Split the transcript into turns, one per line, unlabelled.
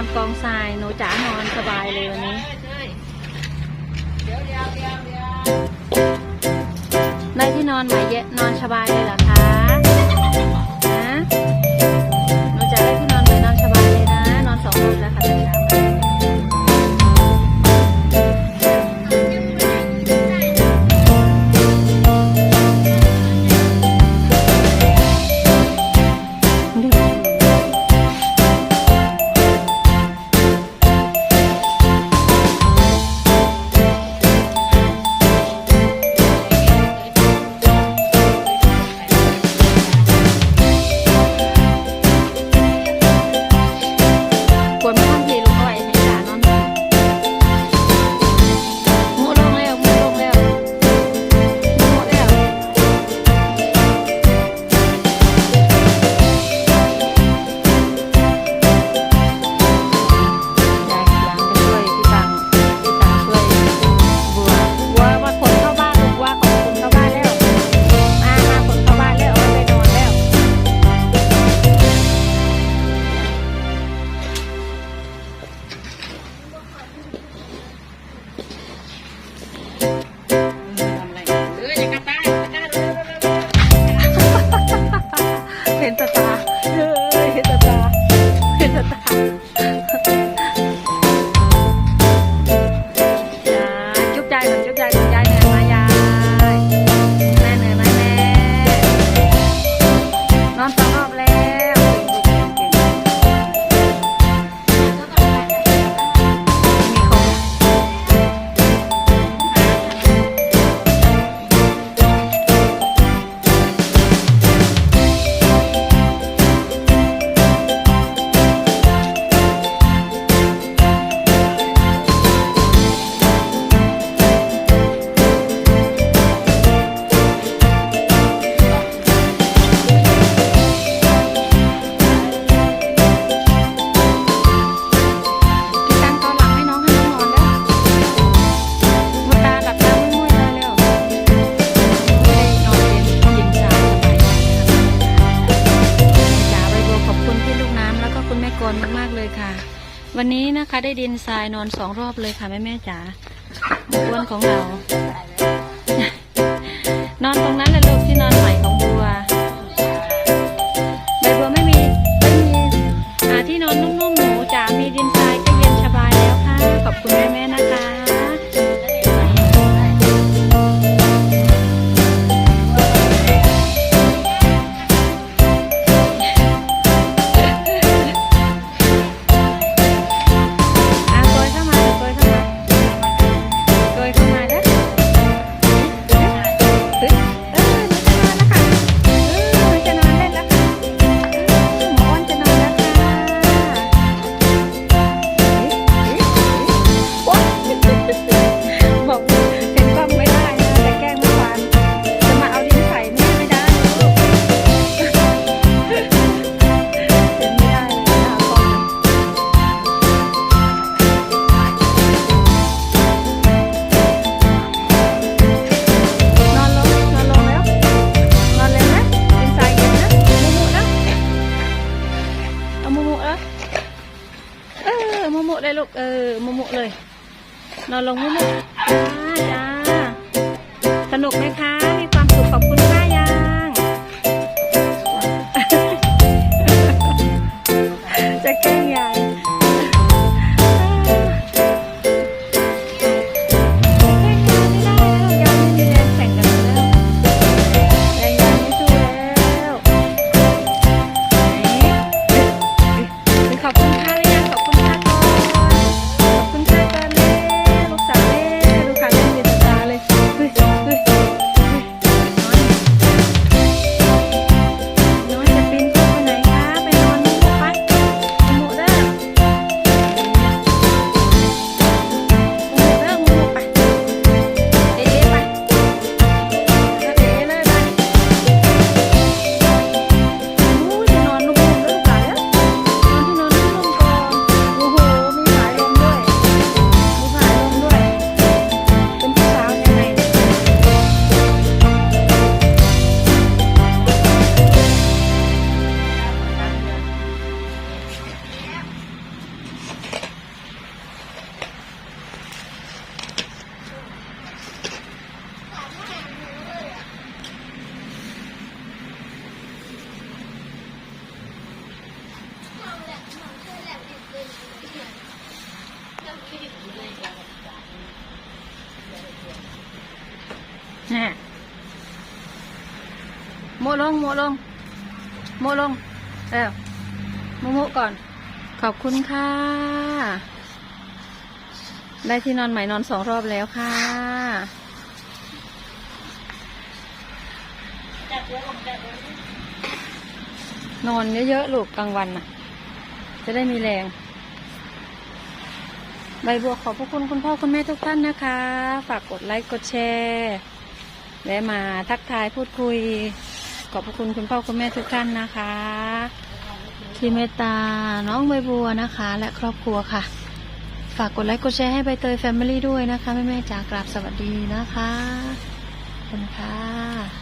อนกองทรายหนูจ๋านอนสบายเลยวันนี้ได้ที่นอนใหม่เยะนอนสบายเลยเหรอคะนะหนูจ๋าได้ที่นอนใหม่นอนสบายเลยนะ นอนสองคืนแล้วค่ะเช้าดู วันนี้นะคะได้ดินทรายนอนสองรอบเลยค่ะแม่แม่จ๋าบ้วนของเรา นอนตรงนั้นแหละลูกที่นอนใหม่ของบัว ใบบัวไม่มีไม่มีอ่าที่นอนนุ่มๆหนูจ๋ามีดิน ลูกเออมุมุเลย นอนลงมุมุจ้าจ้าสนุกไหมคะ โมลงโมลงโมลงเร็วโมโมก่อน ขอบคุณค่ะ ได้ที่นอนใหม่นอนสองรอบแล้วค่ะนอนเยอะๆลูกกลางวันน่ะ จะได้มีแรง ใบบัวขอบพระคุณคุณพ่อคุณแม่ทุกท่านนะคะ ฝากกดไลค์กดแชร์ และมาทักทายพูดคุย ขอบพระคุณคุณพ่อคุณแม่ทุกท่านนะคะ ที่เมตตาน้องใบบัวนะคะ และครอบครัวค่ะ ฝากกดไลค์กดแชร์ให้ใบเตยแฟมิลี่ด้วยนะคะแม่แม่ๆจากกราบสวัสดีนะคะขอบคุณค่ะ